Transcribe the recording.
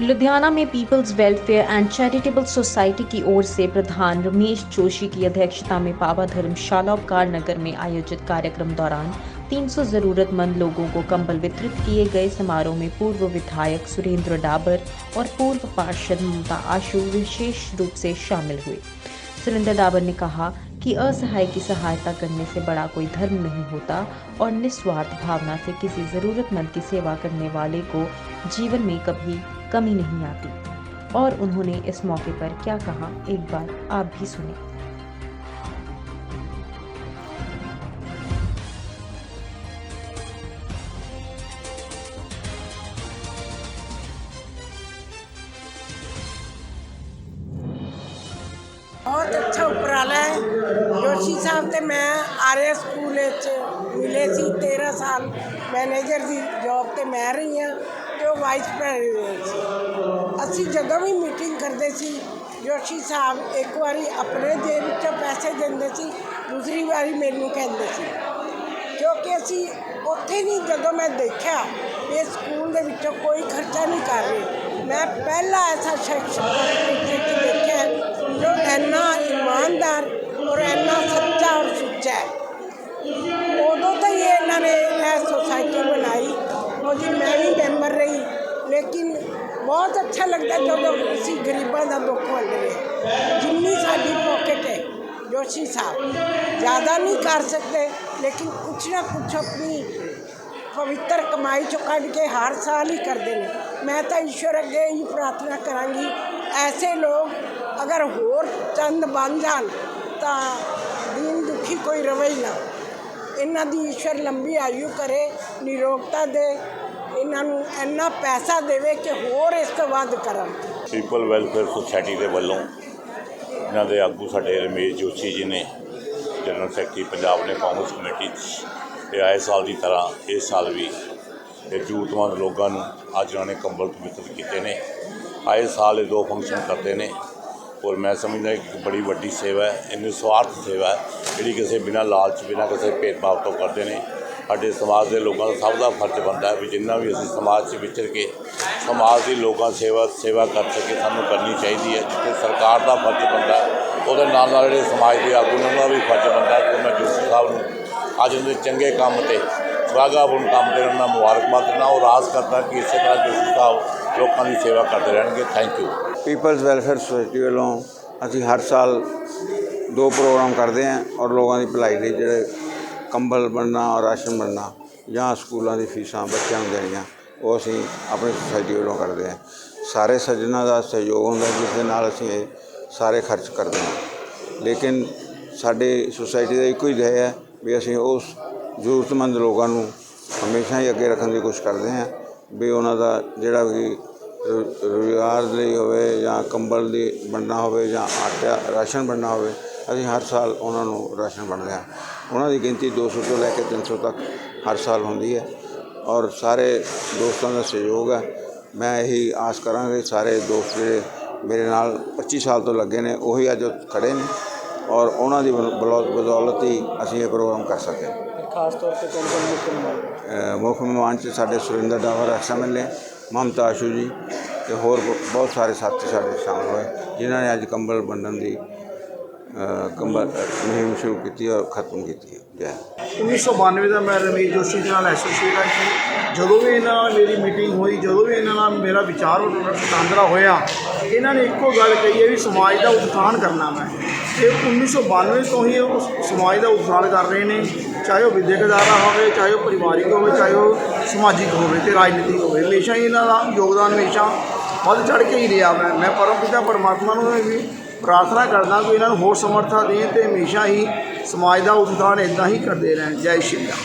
लुधियाना में people's welfare and charitable society की ओर से प्रधान रमेश जोशी की अध्यक्षता में बाबा धर्मशाला उपकार नगर में आयोजित कार्यक्रम दौरान 300 जरूरतमंद लोगों को कंबल वितरित किए गए समारोह में पूर्व विधायक सुरेंद्र डाबर और पूर्व पार्षद ममता आशु विशेष रूप से शामिल हुए। सुरेंद्र डाबर ने कहा कि असहाय की सहायता करने से बड़ा कोई धर्म नहीं होता और निस्वार्थ भावना से किसी जरूरतमंद की सेवा करने वाले को जीवन में कभी कमी नहीं आती। और उन्होंने इस मौके पर क्या कहा, एक बार आप भी सुने। बहुत अच्छा उपराला है। जोशी साहब से मैं आर एस स्कूल मिले थी तेरह साल। मैनेजर की जॉब से मैं रही हाँ। ਤੇ ਵਾਈਸ ਪ੍ਰੈਜ਼ੀਡੈਂਟ ਸੀ। ਅਸੀਂ ਜਦੋਂ ਵੀ ਮੀਟਿੰਗ ਕਰਦੇ ਸੀ, ਜੋਸ਼ੀ ਸਾਹਿਬ ਇੱਕ ਵਾਰੀ ਆਪਣੇ ਦੇ ਵਿੱਚੋਂ ਪੈਸੇ ਦਿੰਦੇ ਸੀ, ਦੂਸਰੀ ਵਾਰੀ ਮੈਨੂੰ ਕਹਿੰਦੇ ਸੀ। ਕਿਉਂਕਿ ਅਸੀਂ ਉੱਥੇ ਨਹੀਂ ਜਦੋਂ ਮੈਂ ਦੇਖਿਆ, ਇਹ ਸਕੂਲ ਦੇ ਵਿੱਚੋਂ ਕੋਈ ਖਰਚਾ ਨਹੀਂ ਕਰ ਰਹੇ। ਮੈਂ ਪਹਿਲਾ ਐਸਾ ਸ਼ਖਸ ਵਿੱਚ ਬਹੁਤ ਅੱਛਾ ਲੱਗਦਾ ਜਦੋਂ ਅਸੀਂ ਗਰੀਬਾਂ ਦਾ ਦੁੱਖ ਵੰਡ ਰਹੇ ਜਿੰਨੀ ਸਾਡੀ ਪੋਕਟ ਹੈ ਜੋਸ਼ੀ ਸਾਹਿਬ ਜ਼ਿਆਦਾ ਨਹੀਂ ਕਰ ਸਕਦੇ ਲੇਕਿਨ ਕੁਛ ਨਾ ਕੁਛ ਆਪਣੀ ਪਵਿੱਤਰ ਕਮਾਈ ਚੋਂ ਕੱਢ ਕੇ ਹਰ ਸਾਲ ਹੀ ਕਰਦੇ ਨੇ ਮੈਂ ਤਾਂ ਈਸ਼ਵਰ ਅੱਗੇ ਹੀ ਪ੍ਰਾਰਥਨਾ ਕਰਾਂਗੀ ਐਸੇ ਲੋਕ ਅਗਰ ਹੋਰ ਚੰਦ ਬਣ ਜਾਣ ਤਾਂ ਦੀਨ ਦੁਖੀ ਕੋਈ ਰਵੇ ਹੀ ਨਾ ਇਹਨਾਂ ਦੀ ਈਸ਼ਵਰ ਲੰਬੀ ਆਯੂ ਕਰੇ ਨਿਰੋਗਤਾ ਦੇ ਇਹਨਾਂ ਨੂੰ ਇੰਨਾ ਪੈਸਾ ਦੇਵੇ ਕਿ ਹੋਰ ਇਸ ਤੋਂ ਵੱਧ ਕਰਨ। ਪੀਪਲ ਵੈਲਫੇਅਰ ਸੁਸਾਇਟੀ ਦੇ ਵੱਲੋਂ ਇਹਨਾਂ ਦੇ ਆਗੂ ਸਾਡੇ ਰਮੇਸ਼ ਜੋਸ਼ੀ ਜੀ ਨੇ ਜਨਰਲ ਸੈਕਟਰੀ ਪੰਜਾਬ ਨੇ ਕਾਂਗਰਸ ਕਮੇਟੀ 'ਚ ਤੇ ਆਏ ਸਾਲ ਦੀ ਤਰ੍ਹਾਂ ਇਸ ਸਾਲ ਵੀ ਇਹ ਜ਼ਰੂਰਤਮੰਦ ਲੋਕਾਂ ਨੂੰ ਅੱਜ ਉਹਨਾਂ ਨੇ ਕੰਬਲ ਵਿਤਰਿਤ ਕੀਤੇ ਨੇ। ਆਏ ਸਾਲ ਇਹ ਦੋ ਫੰਕਸ਼ਨ ਕਰਦੇ ਨੇ। ਔਰ ਮੈਂ ਸਮਝਦਾ ਇੱਕ ਬੜੀ ਵੱਡੀ ਸੇਵਾ ਹੈ ਇਹ ਨਿਸਵਾਰਥ ਸੇਵਾ ਹੈ, ਜਿਹੜੀ ਕਿਸੇ ਬਿਨਾਂ ਲਾਲਚ, ਬਿਨਾਂ ਕਿਸੇ ਭੇਦਭਾਵ ਤੋਂ ਕਰਦੇ ਨੇ। ਸਾਡੇ ਸਮਾਜ ਦੇ ਲੋਕਾਂ ਦਾ ਸਭ ਦਾ ਫਰਜ਼ ਬਣਦਾ ਹੈ ਵੀ ਜਿੰਨਾ ਵੀ ਅਸੀਂ ਸਮਾਜ 'ਚ ਵਿਚਰ ਕੇ ਸਮਾਜ ਦੀ ਲੋਕਾਂ ਸੇਵਾ ਸੇਵਾ ਕਰ ਸਕੇ, ਸਾਨੂੰ ਕਰਨੀ ਚਾਹੀਦੀ ਹੈ, ਜਿੱਥੇ ਸਰਕਾਰ ਦਾ ਫਰਜ਼ ਬਣਦਾ ਉਹਦੇ ਨਾਲ ਨਾਲ ਜਿਹੜੇ ਸਮਾਜ ਦੇ ਆਗੂ ਨੇ, ਉਹਨਾਂ ਦਾ ਵੀ ਫਰਜ਼ ਬਣਦਾ ਕਿ ਮੈਂ ਜੋਸ਼ੀ ਸਾਹਿਬ ਨੂੰ ਅੱਜ ਉਹਦੇ ਚੰਗੇ ਕੰਮ ਤੇ ਸਵਾਗਾਪੂਰਨ ਕੰਮ ਤੇ ਉਹਨਾਂ ਮੁਬਾਰਕਬਾਦ ਦਿੰਦਾ, ਉਹ ਆਸ ਕਰਦਾ ਕਿ ਇਸੇ ਤਰ੍ਹਾਂ ਜੋਸ਼ੀ ਸਾਹਿਬ ਲੋਕਾਂ ਦੀ ਸੇਵਾ ਕਰਦੇ ਰਹਿਣਗੇ। Thank you people's welfare society ਵੱਲੋਂ ਅਸੀਂ ਹਰ ਸਾਲ ਦੋ ਪ੍ਰੋਗਰਾਮ ਕਰਦੇ ਹਾਂ ਔਰ ਲੋਕਾਂ ਦੀ ਭਲਾਈ ਲਈ ਜਿਹੜੇ ਕੰਬਲ ਬਣਨਾ ਔਰ ਰਾਸ਼ਨ ਬਣਨਾ ਜਾਂ ਸਕੂਲਾਂ ਦੀ ਫੀਸਾਂ ਬੱਚਿਆਂ ਨੂੰ ਦੇਣੀਆਂ, ਉਹ ਅਸੀਂ ਆਪਣੀ ਸੁਸਾਇਟੀ ਵੱਲੋਂ ਕਰਦੇ ਹਾਂ। ਸਾਰੇ ਸੱਜਣਾਂ ਦਾ ਸਹਿਯੋਗ ਹੁੰਦਾ ਜਿਸ ਦੇ ਨਾਲ ਅਸੀਂ ਇਹ ਸਾਰੇ ਖਰਚ ਕਰਦੇ ਹਾਂ। ਲੇਕਿਨ ਸਾਡੇ ਸੁਸਾਇਟੀ ਦਾ ਇੱਕੋ ਹੀ ਧਿਆਇ ਹੈ ਵੀ ਅਸੀਂ ਉਸ ਜ਼ਰੂਰਤਮੰਦ ਲੋਕਾਂ ਨੂੰ ਹਮੇਸ਼ਾ ਹੀ ਅੱਗੇ ਰੱਖਣ ਦੀ ਕੋਸ਼ਿਸ਼ ਕਰਦੇ ਹਾਂ ਵੀ ਉਹਨਾਂ ਦਾ ਜਿਹੜਾ ਵੀ ਰੁਜ਼ਗਾਰ ਲਈ ਹੋਵੇ ਜਾਂ ਕੰਬਲ ਦੀ ਬਣਨਾ ਹੋਵੇ ਜਾਂ ਆਟਾ, ਰਾਸ਼ਨ ਬਣਨਾ ਹੋਵੇ ਅਸੀਂ ਹਰ ਸਾਲ ਉਹਨਾਂ ਨੂੰ ਰਾਸ਼ਨ ਵੰਡਦੇ ਹਾਂ। ਉਹਨਾਂ ਦੀ ਗਿਣਤੀ 200 ਤੋਂ ਲੈ ਕੇ 300 ਤੱਕ ਹਰ ਸਾਲ ਹੁੰਦੀ ਹੈ ਔਰ ਸਾਰੇ ਦੋਸਤਾਂ ਦਾ ਸਹਿਯੋਗ ਹੈ। ਮੈਂ ਇਹੀ ਆਸ ਕਰਾਂਗੇ ਸਾਰੇ ਦੋਸਤ ਜਿਹੜੇ ਮੇਰੇ ਨਾਲ 25 ਸਾਲ ਤੋਂ ਲੱਗੇ ਨੇ ਉਹੀ ਅੱਜ ਖੜੇ ਨੇ ਔਰ ਉਹਨਾਂ ਦੀ ਬਦੌਲਤ ਹੀ ਅਸੀਂ ਇਹ ਪ੍ਰੋਗਰਾਮ ਕਰ ਸਕੇ। ਖਾਸ ਤੌਰ ਤੇ ਕੌਣ ਕੌਣ ਮੁੱਖ ਮਹਿਮਾਨ ਮੁੱਖ ਮਹਿਮਾਨ 'ਚ ਸਾਡੇ ਸੁਰਿੰਦਰ ਡਾਵਰ ਐਕਸਐਮਐਲ ਨੇ ਮਮਤਾ ਆਸ਼ੂ ਜੀ ਤੇ ਹੋਰ ਬਹੁਤ ਸਾਰੇ ਸਾਥੀ ਸਾਡੇ ਸ਼ਾਮਲ ਹੋਏ ਜਿਨ੍ਹਾਂ ਨੇ ਅੱਜ ਕੰਬਲ ਵੰਡਣ ਦੀ ਅ, ਮੁਹਿੰਮ ਸ਼ੁਰੂ ਕੀਤੀ ਔਰ ਖਤਮ ਕੀਤੀ ਹੈ। ਜੈ 1992 ਦਾ ਮੈਂ ਰਮੇਸ਼ ਜੋਸ਼ੀ ਦੇ ਨਾਲ ਐਸੋਸੀਏਟ ਹਾਂ ਜੀ ਜਦੋਂ ਵੀ ਇਹਨਾਂ ਨਾਲ ਮੇਰੀ ਮੀਟਿੰਗ ਹੋਈ ਜਦੋਂ ਵੀ ਇਹਨਾਂ ਨਾਲ ਮੇਰਾ ਵਿਚਾਰ ਵਟਾਂਦਰਾ ਹੋਇਆ ਇਹਨਾਂ ਨੇ ਇੱਕੋ ਗੱਲ ਕਹੀ ਹੈ ਵੀ ਸਮਾਜ ਦਾ ਉਤਥਾਨ ਕਰਨਾ ਮੈਂ। ਤੇ 1992 ਤੋਂ ਹੀ ਉਹ ਸਮਾਜ ਦਾ ਉਤਥਾਨ ਕਰ ਰਹੇ ਨੇ ਚਾਹੇ ਉਹ ਵਿਦਿਅਕ ਅਦਾਰਾ ਹੋਵੇ ਚਾਹੇ ਉਹ ਪਰਿਵਾਰਿਕ ਹੋਵੇ ਚਾਹੇ ਉਹ ਸਮਾਜਿਕ ਹੋਵੇ ਤੇ ਰਾਜਨੀਤਿਕ ਹੋਵੇ। ਹਮੇਸ਼ਾ ਹੀ ਇਹਨਾਂ ਦਾ ਯੋਗਦਾਨ ਹਮੇਸ਼ਾ ਵੱਧ ਚੜ ਕੇ ਹੀ ਰਿਹਾ ਮੈਂ। ਮੈਂ ਪਰਮ ਪਿਤਾ ਪਰਮਾਤਮਾ ਨੂੰ ਵੀ ਪ੍ਰਾਰਥਨਾ ਕਰਦਾ ਕਿ ਇਹਨਾਂ ਨੂੰ ਹੋਰ ਸਮਰੱਥਾ ਦੇਣ ਤੇ ਹਮੇਸ਼ਾ ਹੀ ਸਮਾਜ ਦਾ ਉਤਥਾਨ ਇਦਾਂ ਹੀ ਕਰਦੇ ਰਹਿਣ। ਜੈ ਸ਼੍ਰੀ ਰਾਮ